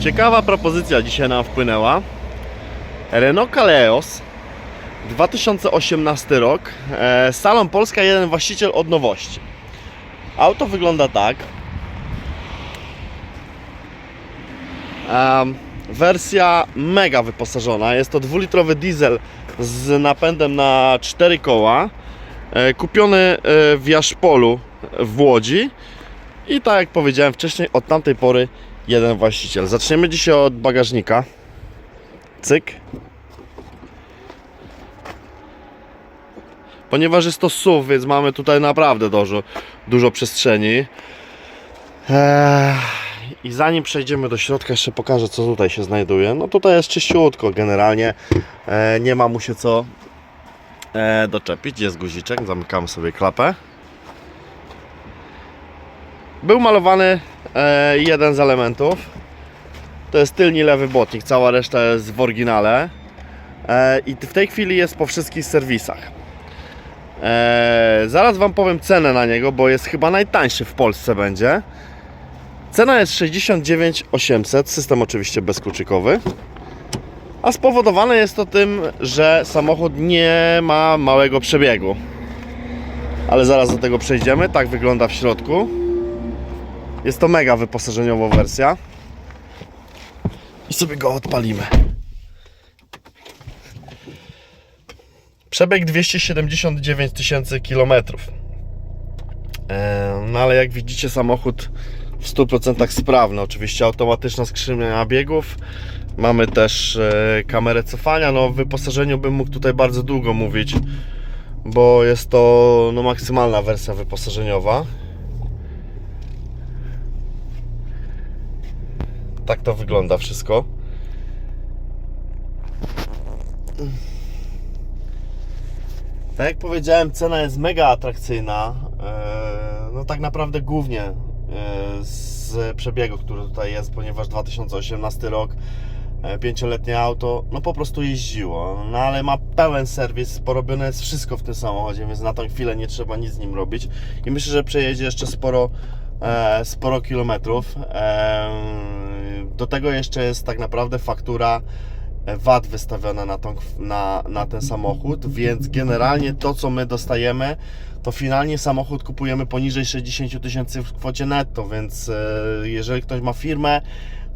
Ciekawa propozycja dzisiaj nam wpłynęła. Renault Kaleos 2018 rok. E, Salon Polska, jeden właściciel od nowości. Auto wygląda tak. Wersja mega wyposażona. Jest to dwulitrowy diesel z napędem na 4 koła. E, kupiony e, w Jaszpolu w Łodzi. I tak jak powiedziałem wcześniej, od tamtej pory jeden właściciel. Zaczniemy dzisiaj od bagażnika. Cyk. Ponieważ jest to SUV, więc mamy tutaj naprawdę dużo, dużo przestrzeni. Eee, I zanim przejdziemy do środka, jeszcze pokażę, co tutaj się znajduje. No tutaj jest czyściutko generalnie. E, nie ma mu się co e, doczepić. Jest guziczek, zamykamy sobie klapę. Był malowany e, jeden z elementów. To jest tylni lewy błotnik, cała reszta jest w oryginale. E, I w tej chwili jest po wszystkich serwisach. E, zaraz Wam powiem cenę na niego, bo jest chyba najtańszy w Polsce będzie. Cena jest 69 800, system oczywiście bezkluczykowy. A spowodowane jest to tym, że samochód nie ma małego przebiegu. Ale zaraz do tego przejdziemy. Tak wygląda w środku. Jest to mega wyposażeniowa wersja. I sobie go odpalimy. Przebieg 279 tysięcy kilometrów. E, No ale jak widzicie samochód w 100% sprawny. Oczywiście automatyczna skrzynia biegów. Mamy też e, kamerę cofania. No o wyposażeniu bym mógł tutaj bardzo długo mówić, bo jest to no, maksymalna wersja wyposażeniowa. Tak to wygląda wszystko. Tak jak powiedziałem, cena jest mega atrakcyjna. Eee, No tak naprawdę głównie eee, z przebiegu, który tutaj jest, ponieważ 2018 rok, e, pięcioletnie auto, no po prostu jeździło. No ale ma pełen serwis, porobione jest wszystko w tym samochodzie, więc na tą chwilę nie trzeba nic z nim robić. I myślę, że przejedzie jeszcze sporo, e, sporo kilometrów. Do tego jeszcze jest tak naprawdę faktura VAT wystawiona na, tą, na, na ten samochód, więc generalnie to, co my dostajemy, to finalnie samochód kupujemy poniżej 60 000 tysięcy w kwocie netto, więc e, jeżeli ktoś ma firmę,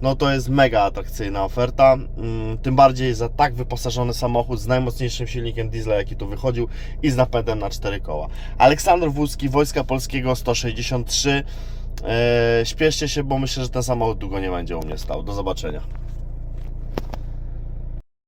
no to jest mega atrakcyjna oferta. Mm, Tym bardziej za tak wyposażony samochód z najmocniejszym silnikiem diesla, jaki tu wychodził i z napędem na 4 koła. Aleksander Wódzki, Wojska Polskiego 163. E, Śpieszcie się, bo myślę, że ten samochód długo nie będzie u mnie stał. Do zobaczenia.